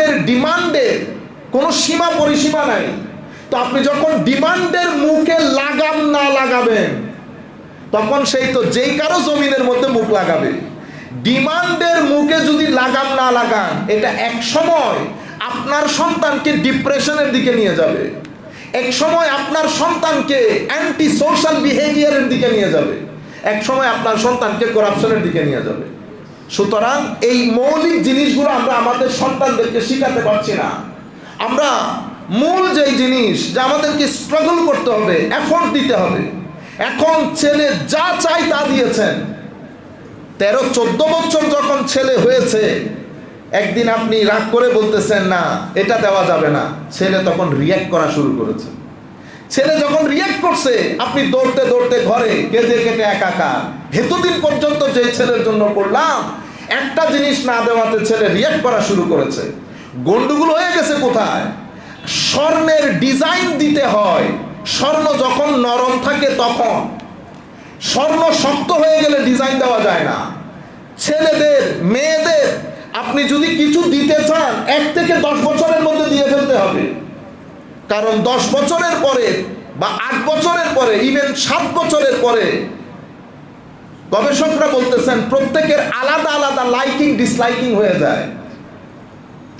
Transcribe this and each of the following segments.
আমাদের ডিমান্ডের কোনো সীমা পরিসীমা নাই। তো আপনি যখন ডিমান্ডের মুখে লাগাম না লাগাবেন, তখন সেই তো যেই কারও জমিনের মধ্যে মুখ লাগাবে। ডিমান্ডের মুখে যদি লাগাম না লাগান, এটা এক সময় আপনার সন্তানকে ডিপ্রেশনের দিকে নিয়ে যাবে। এক সময় আপনার সন্তানকে অ্যান্টি সোশ্যাল বিহেভিয়ারের দিকে নিয়ে যাবে। এক সময় আপনার সন্তানকে করাপশনের দিকে নিয়ে যাবে। সুতরাং এই মৌলিক জিনিসগুলো আমরা আমাদের সন্তানদেরকে শিখাতে পারছি না। আমরা মূল যেই জিনিস যে আমাদেরকে স্ট্রাগল করতে হবে এফোর্ট দিতে হবে, এখন ছেলে যা চাই তা দিয়েছেন। তেরো, চোদ্দ বছর যখন ছেলে হয়েছে, একদিন আপনি রাগ করে বলতেছেন, না, এটা দেওয়া যাবে না। ছেলে তখন রিয়্যাক্ট করা শুরু করেছে। ছেলে যখন রিয়্যাক্ট করছে, আপনি দৌড়তে দৌড়তে ঘরে কেঁদে কেটে একাকার। হেতুদিন পর্যন্ত যে ছেলের জন্য করলাম একটা জিনিস না দেওয়াতে ছেলে রিয়্যাক্ট করা শুরু করেছে। গন্ডগুলো হয়ে গেছে কোথায়? স্বর্ণের ডিজাইন দিতে হয়। স্বর্ণ যখন নরম থাকে তখন। স্বর্ণ শক্ত হয়ে গেলে ডিজাইন দেওয়া যায় না। ছেলেদের, মেয়েদের, আপনি যদি কিছু দিতে চান, এক থেকে দশ বছরের মধ্যে দিয়ে ফেলতে হবে। কারণ দশ বছরের পরে বা আট বছরের পরে ইভেন সাত বছরের পরে গবেষকরা বলতেছেন, প্রত্যেকের আলাদা আলাদা লাইকিং ডিসলাইকিং হয়ে যায়।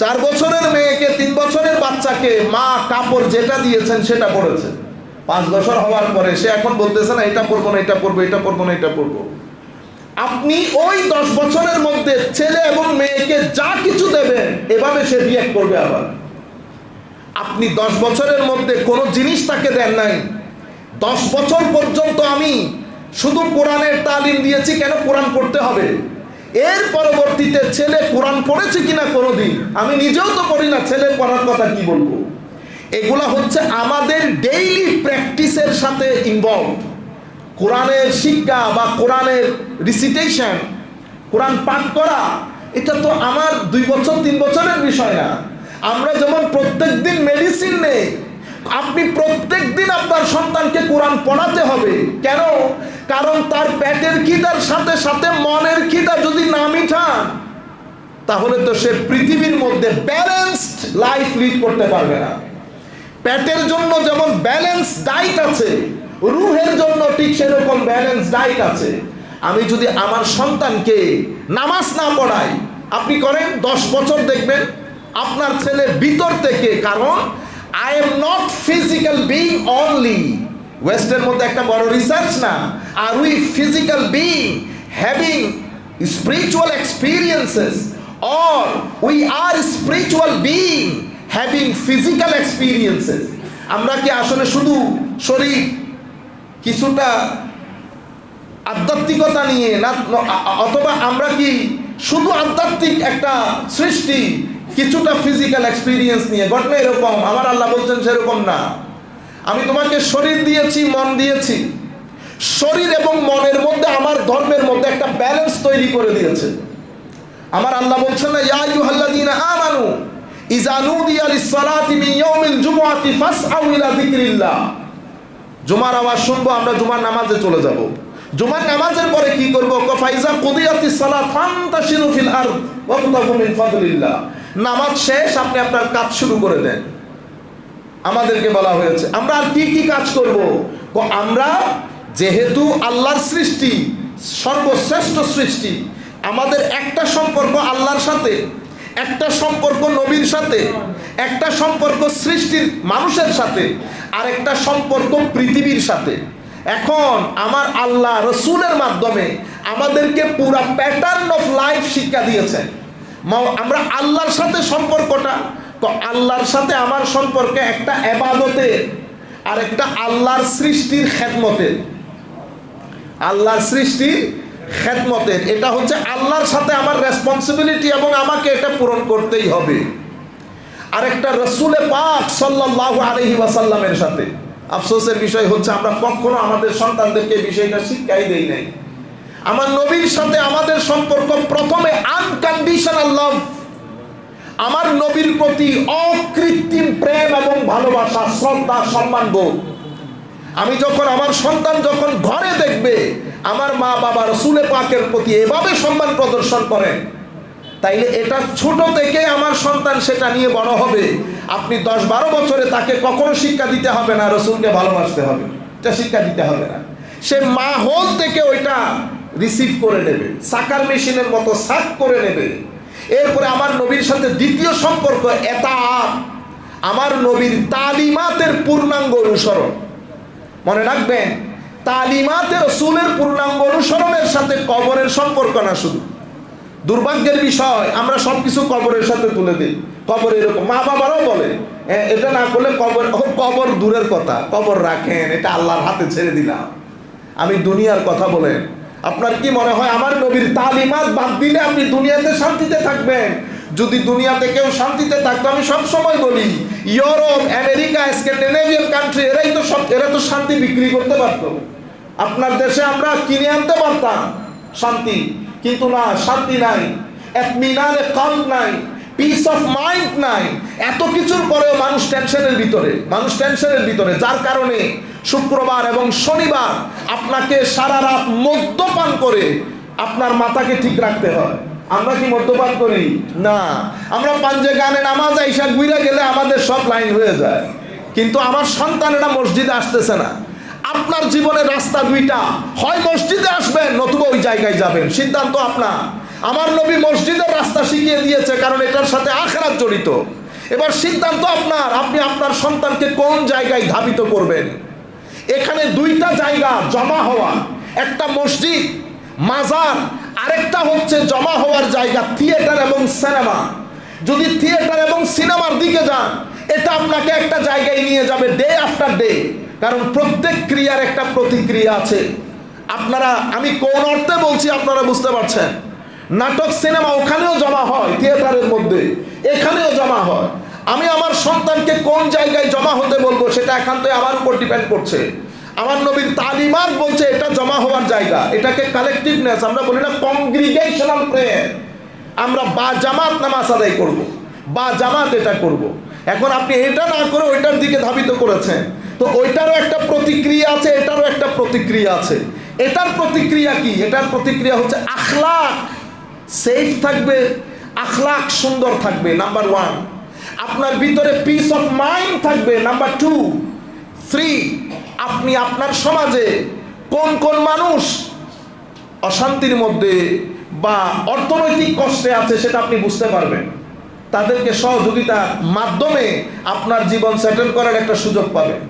চার বছরের মেয়েকে, তিন বছরের বাচ্চাকে মা কাপড় যেটা দিয়েছেন সেটা পড়েছে পাঁচ বছর হওয়ার পরে সে এখন বলতেছে না, এটা পরবো না, এটা পরবো এটা পরবো না, এটা পরবো। আপনি ওই দশ বছরের মধ্যে ছেলে এবং মেয়েকে যা কিছু দেবেন, এভাবে সে রিয়াক্ট করবে আবার। আপনি দশ বছরের মধ্যে কোনো জিনিস তাকে দেন নাই। দশ বছর পর্যন্ত আমি শুধু কোরআনের তালিম দিয়েছি, কেন কোরআন পড়তে হবে? এর পরবর্তীতে ছেলে কোরআন পড়েছে কিনা কোনোদিন? আমি নিজেও তো পড়ি না, ছেলে পড়ার কথা কি বলব? এগুলা হচ্ছে আমাদের ডেইলি প্র্যাকটিসের সাথে ইনভলভ কোরআনের শিক্ষা বা কোরআনের রিসিটেশন কোরআন পাঠ করা, এটা তো আমার দুই বছর, তিন বছরের বিষয় না। আমরা যেমন প্রত্যেক দিন মেডিসিন নেই, আপনি প্রত্যেক দিন আপনার সন্তানকে কোরআন পড়াতে হবে। কেন? কারণ তার পেটের খিদার সাথে সাথে মনের খিদা যদি না মিঠান তাহলে তো সে পৃথিবীর মধ্যে ব্যালেন্সড লাইফ লিড করতে পারবে না। পেটের জন্য যেমন ব্যালেন্স ডাইট আছে, রুহের জন্য ঠিক সেরকম ব্যালেন্স ডাইট আছে। আমি যদি আমার সন্তানকে নামাজ না পড়াই, আপনি করেন, দশ বছর দেখবেন আপনার ছেলে ভিতর থেকে, কারণ I am not physical being only ওয়েস্টের মধ্যে একটা বড় রিসার্চ না are we physical being having spiritual experiences or we are spiritual being having physical experiences আমরা কি আসলে শুধু শরীর কিছুটা আধ্যাত্মিকতা নিয়ে না অথবা আমরা কি শুধু আধ্যাত্মিক একটা সৃষ্টি কিছুটা ফিজিক্যাল এক্সপিরিয়েন্স নিয়ে? ঘটনা এরকম, আমার আল্লাহ বলছেন সেরকম না। আমি তোমাকে শরীর দিয়েছি, মন দিয়েছি। শরীর এবং মনের মধ্যে, আমার ধর্মের মধ্যে একটা ব্যালেন্স তৈরি করে দিয়েছে। আমার আল্লাহ বলছেন না, ইয়া আইয়ুহাল্লাযীনা আমানু, ইযা নুদিয়া লিস-সালাতি মিন ইয়াউমিল জুমআতি ফাসআউ ইলা যিকরিল্লাহ। জুমার আওয়াজ শুনব, আমরা জুমার নামাজে চলে যাব। জুমার নামাজের পরে কি করব? ফাইজা কুদিয়াতিস সালাত ফান্তাশিরু ফিল আরদ, ওয়াবতাগু মিন ফাদলিল্লাহ। নামাজ শেষ, আপনি আপনার কাজ শুরু করে দেন। আমাদেরকে বলা হয়েছে। আমরা আর কি কি কাজ করব? আমরা যেহেতু আল্লাহর সৃষ্টি, সর্বশ্রেষ্ঠ সৃষ্টি, আমাদের একটা সম্পর্ক আল্লাহর সাথে, একটা সম্পর্ক নবীর সাথে, একটা সম্পর্ক সৃষ্টির মানুষের সাথে, আর একটা সম্পর্ক পৃথিবীর সাথে। এখন আমার আল্লাহ রসুলের মাধ্যমে আমাদেরকে পুরা প্যাটার্ন অফ লাইফ শিক্ষা দিয়েছেন। আমরা আল্লাহর সাথে সম্পর্কটা তো আল্লাহর সাথে আমার সম্পর্কে একটা এবাদতের আর একটা আল্লাহর সৃষ্টির খেদমতের আল্লাহর সৃষ্টির খেদমতের এটা হচ্ছে আল্লাহর সাথে আমার রেসপন্সিবিলিটি এবং আমাকে এটা পূরণ করতেই হবে। আর একটা রসুলে পাক সাল্লাহ আলহি ওয়াসাল্লামের সাথে। আফসোসের বিষয় হচ্ছে আমরা কখনো আমাদের সন্তানদেরকে বিষয়টা শিক্ষাই দেই নাই। আমার নবীর সাথে আমাদের সম্পর্ক প্রথমে আনকন্ডিশনাল লাভ আমার নবীর প্রতি অকৃত্রিম প্রেম এবং ভালোবাসা, শ্রদ্ধা, সম্মান বোধ। আমি যখন আমার সন্তান যখন ঘরে দেখবে, আমার মা বাবা রসুলে পাকের প্রতি এভাবে সম্মান প্রদর্শন করেন, তাইলে এটা ছোট থেকে আমার সন্তান সেটা নিয়ে বড় হবে। আপনি দশ বারো বছরে তাকে কখনো শিক্ষা দিতে হবে না, রসুলকে ভালোবাসতে হবে। এটা শিক্ষা দিতে হবে না। সে মাহল থেকে ওইটা রিসিভ করে নেবে, সাকার মেশিনের মতো সাক করে নেবে। এরপরে আমার নবীর সাথে দ্বিতীয় সম্পর্ক এটা আমার নবীর তালিমাতের পূর্ণাঙ্গ অনুসরণ। মনে রাখবেন তালিমাতে রসুলের পূর্ণাঙ্গ অনুসরণের সাথে কবরের সম্পর্ক না শুধু। দুর্ভাগ্যের বিষয় আমরা সব কিছু কবরের সাথে তুলে দিই। কবর এরকম মা বাবারাও বলে "এ, এটা না করলে কবর কবর দূরের কথা কবর রাখেন এটা আল্লাহর হাতে ছেড়ে দিলাম। আমি দুনিয়ার কথা বলেন আপনার কি মনে হয় আমার নবীর তালিমাত বাদ দিলে আপনি দুনিয়াতে শান্তিতে থাকবেন? যদি দুনিয়াতে কেউ শান্তিতে থাকতো, আমি সব সময় বলি, ইউরোপ, আমেরিকা, স্ক্যান্ডিনেভিয়ান কান্ট্রি এরাই তো সব, এরা তো শান্তি বিক্রি করতে পারতো। আপনার দেশে আমরা কিনে আনতে পারতাম শান্তি, কিন্তু না, শান্তি নাই। এতমিনানে কাল্প নাই। পিস অফ মাইন্ড নাই। এত কিছুর পরেও মানুষ টেনশনের ভিতরে, মানুষ টেনশনের ভিতরে। যার কারণে শুক্রবার এবং শনিবার আপনাকে সারা রাত মদ্যপান করে আপনার মাথাকে ঠিক রাখতে হয়। আমরা কি মদ্যপান করি? না। আমরা পাঞ্জে গানে নামাজ আইসা গুইরা গেলে আমাদের সব লাইন হয়ে যায়। কিন্তু আমার সন্তানেরা মসজিদে আসতেছে না। আপনার জীবনের রাস্তা দুইটা। হয় মসজিদে আসবেন, নতুবা ওই জায়গায় যাবেন। সিদ্ধান্ত আপনার। আমার নবী মসজিদের রাস্তা শিখিয়ে দিয়েছে, কারণ এটার সাথে আখরাত জড়িত। এবার সিদ্ধান্ত আপনার, আপনি আপনার সন্তানকে কোন জায়গায় ধাবিত করবেন? এখানে দুইটা জায়গা জমা হওয়া, একটা মসজিদ, মাজার, আরেকটা হচ্ছে জমা হওয়ার জায়গা, থিয়েটার এবং সিনেমা। যদি থিয়েটার এবং সিনেমার দিকে যান, এটা আপনাকে একটা জায়গায় নিয়ে যাবে ডে আফটার ডে কারণ প্রত্যেক ক্রিয়ার একটা প্রতিক্রিয়া আছে। আপনারা, আমি কোন অর্থে বলছি আপনারা বুঝতে পারছেন? নাটক, সিনেমা ওখানেও জমা হয়, থিয়েটারের মধ্যে। এখানেও জমা হয়। আমি আমার সন্তানকে কোন জায়গায় জমা হতে বলব সেটা একান্তই আমার উপর ডিপেন্ড করছে। আমার নবীর তালিমাত বলছে, এটা জমা হওয়ার জায়গা। এটাকে কালেকটিভনেস আমরা বলি না কংগ্রিগেশনাল প্রেয়ার আমরা বা জামাত নামাজ আদায় করব, বা জামাত এটা করব। এখন আপনি এটা না করে ওইটার দিকে ধাবিত করেছেন। তো ওইটারও একটা প্রতিক্রিয়া আছে, এটারও একটা প্রতিক্রিয়া আছে। এটার প্রতিক্রিয়া কি? এটার প্রতিক্রিয়া হচ্ছে আখলাক। সেফ থাকবে আখলাক সুন্দর থাকবে নাম্বার ওয়ান আপনার ভিতরে পিস অফ মাইন্ড থাকবে নাম্বার টু থ্রি আপনি আপনার সমাজে কোন কোন মানুষ অশান্তির মধ্যে বা অর্থনৈতিক কষ্টে আছে সেটা আপনি বুঝতে পারবেন। তাদেরকে সহযোগিতার মাধ্যমে আপনার জীবন সেটেল করার একটা সুযোগ পাবেন।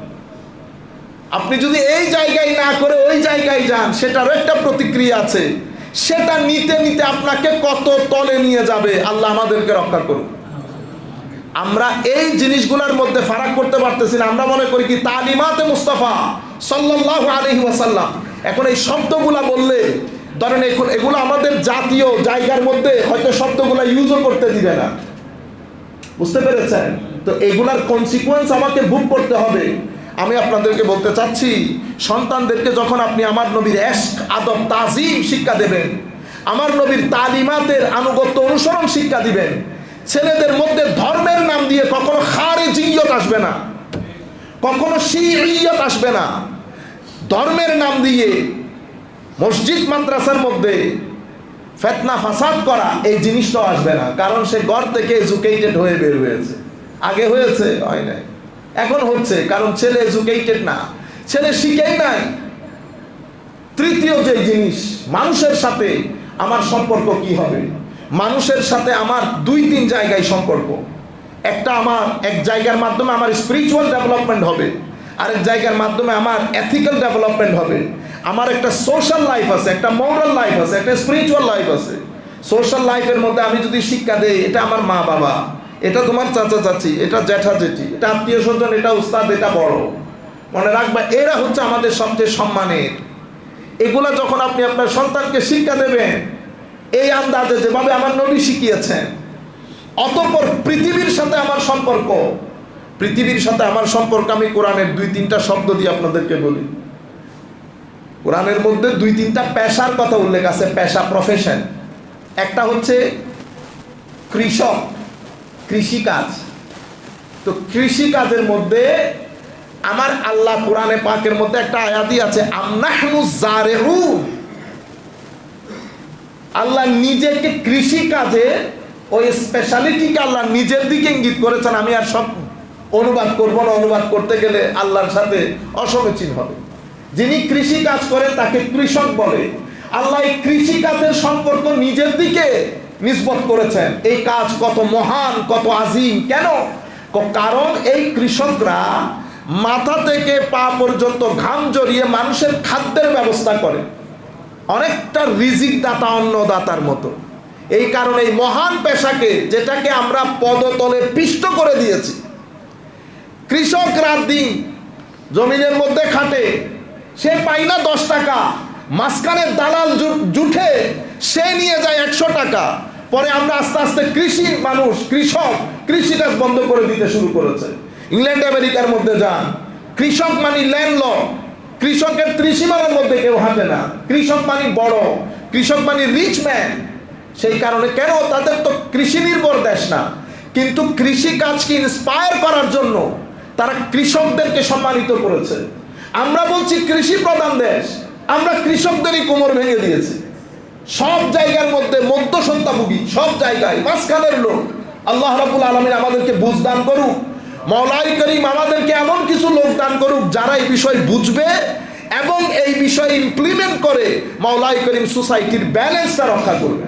আপনি যদি এই জায়গায় না করে ওই জায়গায় যান, সেটারও একটা প্রতিক্রিয়া আছে। সেটা নিতে নিতে আপনাকে কত তলে নিয়ে যাবে? আল্লাহ আমাদেরকে রক্ষা করুন আমরা এই জিনিসগুলোর মধ্যে ফারাক করতে পারতেছি না। আমরা মনে করি কি, তালিমাতে মুস্তাফা সাল্লাল্লাহু আলাইহি ওয়াসাল্লাম। এখন এই শব্দগুলা বললে, ধরেন এখন এগুলো আমাদের জাতীয় জায়গার মধ্যে হয়তো শব্দগুলো ইউজও করতে দিবে না। বুঝতে পেরেছেন? তো এগুলার কনসিকুয়েন্স আমাকে বুক করতে হবে। আমি আপনাদেরকে বলতে চাচ্ছি, সন্তানদেরকে যখন আপনি আমার নবীর এশক, আদব, তাজিম শিক্ষা দেবেন, আমার নবীর তালিমাতের আনুগত্য অনুসরণ শিক্ষা দিবেন, ছেলেদের মধ্যে ধর্মের নাম দিয়ে কখনো খারেজিয়ত আসবে না, কখনো শিরিয়ত আসবে না। ধর্মের নাম দিয়ে মসজিদ, মাদ্রাসার মধ্যে ফেতনা, ফাসাদ করা, এই জিনিসটাও আসবে না, কারণ সে ঘর থেকে এজুকেটেড হয়ে বের হয়েছে। আগে হয়েছে, হয় নাই। এখন হচ্ছে, কারণ ছেলে এজুকেটেড না। ছেলে শিখেই নাই। তৃতীয় যে জিনিস, মানুষের সাথে আমার সম্পর্ক কি হবে? মানুষের সাথে আমার দুই তিন জায়গায় সম্পর্ক। একটা আমার, এক জায়গার মাধ্যমে আমার স্পিরিচুয়াল ডেভেলপমেন্ট হবে। আরেক জায়গার মাধ্যমে আমার এথিক্যাল ডেভেলপমেন্ট হবে। আমার একটা সোশ্যাল লাইফ আছে, একটা মোরাল লাইফ আছে, একটা স্পিরিচুয়াল লাইফ আছে। সোশ্যাল লাইফের মধ্যে আমি যদি শিক্ষা দেই, এটা আমার মা বাবা এটা তোমার চাচা চাচি, এটা জ্যাঠা জেঠি এটা আত্মীয় স্বজন, এটা উস্তাদ, এটা বড়। মনে রাখবা, এরা হচ্ছে আমাদের সবচেয়ে সম্মানের। এগুলা যখন আপনি আপনার সন্তানকে শিক্ষা দেবেন, এই আন্দাজে যেভাবে আমার নবী শিখিয়েছেন, অতপর পৃথিবীর সাথে আমার সম্পর্ক, পৃথিবীর সাথে আমার সম্পর্ক, আমি কোরআনের দুই তিনটা শব্দ দিয়ে আপনাদেরকে বলি। কোরআনের মধ্যে দুই তিনটা পেশার কথা উল্লেখ আছে, পেশা প্রফেশন একটা হচ্ছে কৃষক কৃষিকাজ। তো কৃষিকাজের মধ্যে আমার আল্লাহ কোরআনে পাকের মধ্যে একটা আয়াতি আছে আল্লাহ নিজেকে কৃষি কাজে ওই স্পেশালিটিকে আল্লাহ নিজের দিকে ইঙ্গিত করেছেন। আমি আর সব অনুবাদ করব না, অনুবাদ করতে গেলে আল্লাহর সাথে অসমীচীন হবে। যিনি কৃষি কাজ করেন তাকে কৃষক বলে। আল্লাহ এই কৃষি কাজের সম্পর্ক নিজের দিকে নিষ্পত করেছেন। এই কাজ কত মহান, কত আজিম। কেন? কারণ এই কৃষকরা মাথা থেকে পা পর্যন্ত ঘাম জড়িয়ে মানুষের খাদ্যের ব্যবস্থা করে। অনেকটা রিজিক দাতা অন্নদাতার মতো। এই কারণে এই মহান পেশাকে, যেটাকে আমরা পদতলে পিষ্ট করে দিয়েছি। কৃষক রাত দিন জমিনের মধ্যে খাটে, সে পাই না দশ টাকা। মাঝখানে দালাল জু- জুটে সে নিয়ে যায় একশো টাকা। পরে আমরা আস্তে আস্তে কৃষি মানুষ, কৃষক কৃষিকাজ বন্ধ করে দিতে শুরু করেছে। ইংল্যান্ড, আমেরিকার মধ্যে যান। কৃষক মানি ল্যান্ড কৃষকের ত্রিসীমানার মধ্যে কেউ হাঁটে না। কৃষক মানি বড়। কৃষক মানি রিচ ম্যান সেই কারণে কেন? তাদের তো কৃষি নির্ভর দেশ না। কিন্তু কৃষি কাজকে ইন্সপায়ার করার জন্য তারা কৃষকদেরকে সম্মানিত করেছে। আমরা বলছি কৃষি প্রধান দেশ। আমরা কৃষকদেরই কোমর ভেঙে দিয়েছি। সব জায়গার মধ্যে মধ্যসত্তাভোগী, সব জায়গায়, মাঝখানের লোক। আল্লাহ রাবুল আলমিন আমাদেরকে বুঝ দান করুক। মৌলাই করিম আমাদেরকে এমন কিছু লোক দান করুক যারা এই বিষয় বুঝবে এবং এই বিষয় ইমপ্লিমেন্ট করে মাওলাই করিম সোসাইটির ব্যালেন্সটা রক্ষা করবে।